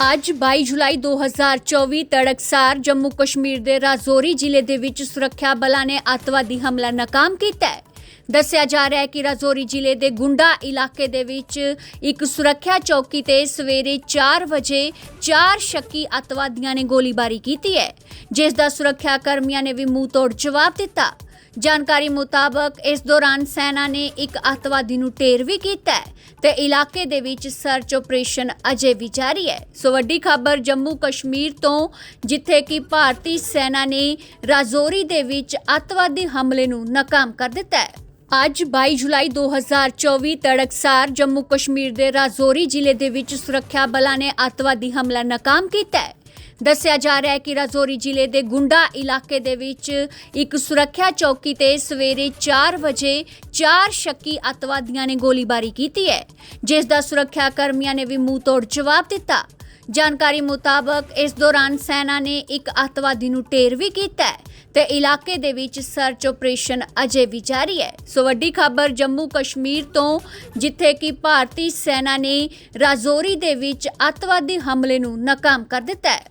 ਅੱਜ 22 ਜੁਲਾਈ 2024 ਤੜਕਸਾਰ ਜੰਮੂ ਕਸ਼ਮੀਰ ਦੇ ਰਾਜੌਰੀ ਜ਼ਿਲ੍ਹੇ ਦੇ ਵਿੱਚ ਸੁਰੱਖਿਆ ਬਲਾਂ ਨੇ ਅੱਤਵਾਦੀ ਹਮਲਾ ਨਾਕਾਮ ਕੀਤਾ ਹੈ। ਦੱਸਿਆ ਜਾ ਰਿਹਾ ਹੈ ਕਿ ਰਾਜੌਰੀ ਜ਼ਿਲ੍ਹੇ ਦੇ ਗੁੰਡਾ ਇਲਾਕੇ ਦੇ ਵਿੱਚ ਇੱਕ ਸੁਰੱਖਿਆ ਚੌਕੀ ਤੇ ਸਵੇਰੇ 4 ਵਜੇ ਚਾਰ ਸ਼ੱਕੀ ਅੱਤਵਾਦੀਆਂ ਨੇ ਗੋਲੀਬਾਰੀ ਕੀਤੀ ਹੈ। ਜਿਸ ਦਾ ਸੁਰੱਖਿਆ ਕਰਮੀਆਂ ਨੇ ਵੀ ਮੂੰਹ ਤੋੜ ਜਵਾਬ ਦਿੱਤਾ। ਜਾਣਕਾਰੀ ਮੁਤਾਬਕ ਇਸ ਦੌਰਾਨ ਸੈਨਾ ਨੇ ਇੱਕ ਅੱਤਵਾਦੀ ਨੂੰ ਢੇਰ ਵੀ ਕੀਤਾ ਹੈ ਤੇ ਇਲਾਕੇ ਦੇ ਵਿੱਚ ਸਰਚ ਆਪਰੇਸ਼ਨ ਅਜੇ ਵੀ ਜਾਰੀ ਹੈ। ਸੋ ਵੱਡੀ ਖਬਰ ਜੰਮੂ ਕਸ਼ਮੀਰ ਤੋਂ, ਜਿੱਥੇ ਕਿ ਭਾਰਤੀ ਸੈਨਾ ਨੇ ਰਾਜੌਰੀ ਦੇ ਵਿੱਚ ਅੱਤਵਾਦੀ ਹਮਲੇ ਨੂੰ ਨਾਕਾਮ ਕਰ ਦਿੱਤਾ ਹੈ। ਅੱਜ 22 ਜੁਲਾਈ 2024 ਤੜਕਸਾਰ ਜੰਮੂ ਕਸ਼ਮੀਰ ਦੇ ਰਾਜੌਰੀ ਜ਼ਿਲ੍ਹੇ ਦੇ ਵਿੱਚ ਸੁਰੱਖਿਆ ਬਲਾਂ ਨੇ ਅੱਤਵਾਦੀ ਹਮਲਾ ਨਾਕਾਮ ਕੀਤਾ ਹੈ। ਦੱਸਿਆ ਜਾ ਰਿਹਾ ਹੈ ਕਿ ਰਾਜੌਰੀ ਜ਼ਿਲ੍ਹੇ ਦੇ ਗੁੰਡਾ ਇਲਾਕੇ ਦੇ ਵਿੱਚ ਇੱਕ ਸੁਰੱਖਿਆ ਚੌਕੀ ਤੇ ਸਵੇਰੇ 4 ਵਜੇ ਚਾਰ ਸ਼ੱਕੀ ਅੱਤਵਾਦੀਆਂ ਨੇ ਗੋਲੀਬਾਰੀ ਕੀਤੀ ਹੈ। ਜਿਸ ਦਾ ਸੁਰੱਖਿਆ ਕਰਮੀਆਂ ਨੇ ਵੀ ਮੂੰਹ ਤੋੜ ਜਵਾਬ ਦਿੱਤਾ। ਜਾਣਕਾਰੀ ਮੁਤਾਬਕ ਇਸ ਦੌਰਾਨ ਸੈਨਾ ਨੇ ਇੱਕ ਅੱਤਵਾਦੀ ਨੂੰ ਢੇਰ ਵੀ ਕੀਤਾ ਹੈ। ਤੇ ਇਲਾਕੇ ਦੇ ਵਿੱਚ ਸਰਚ ਆਪਰੇਸ਼ਨ ਅਜੇ ਵੀ ਜਾਰੀ ਹੈ। ਸੋ ਵੱਡੀ ਖਬਰ ਜੰਮੂ ਕਸ਼ਮੀਰ ਤੋਂ, ਜਿੱਥੇ ਕਿ ਭਾਰਤੀ ਸੈਨਾ ਨੇ ਰਾਜੌਰੀ ਦੇ ਵਿੱਚ ਅੱਤਵਾਦੀ ਹਮਲੇ ਨੂੰ ਨਾਕਾਮ ਕਰ ਦਿੱਤਾ ਹੈ।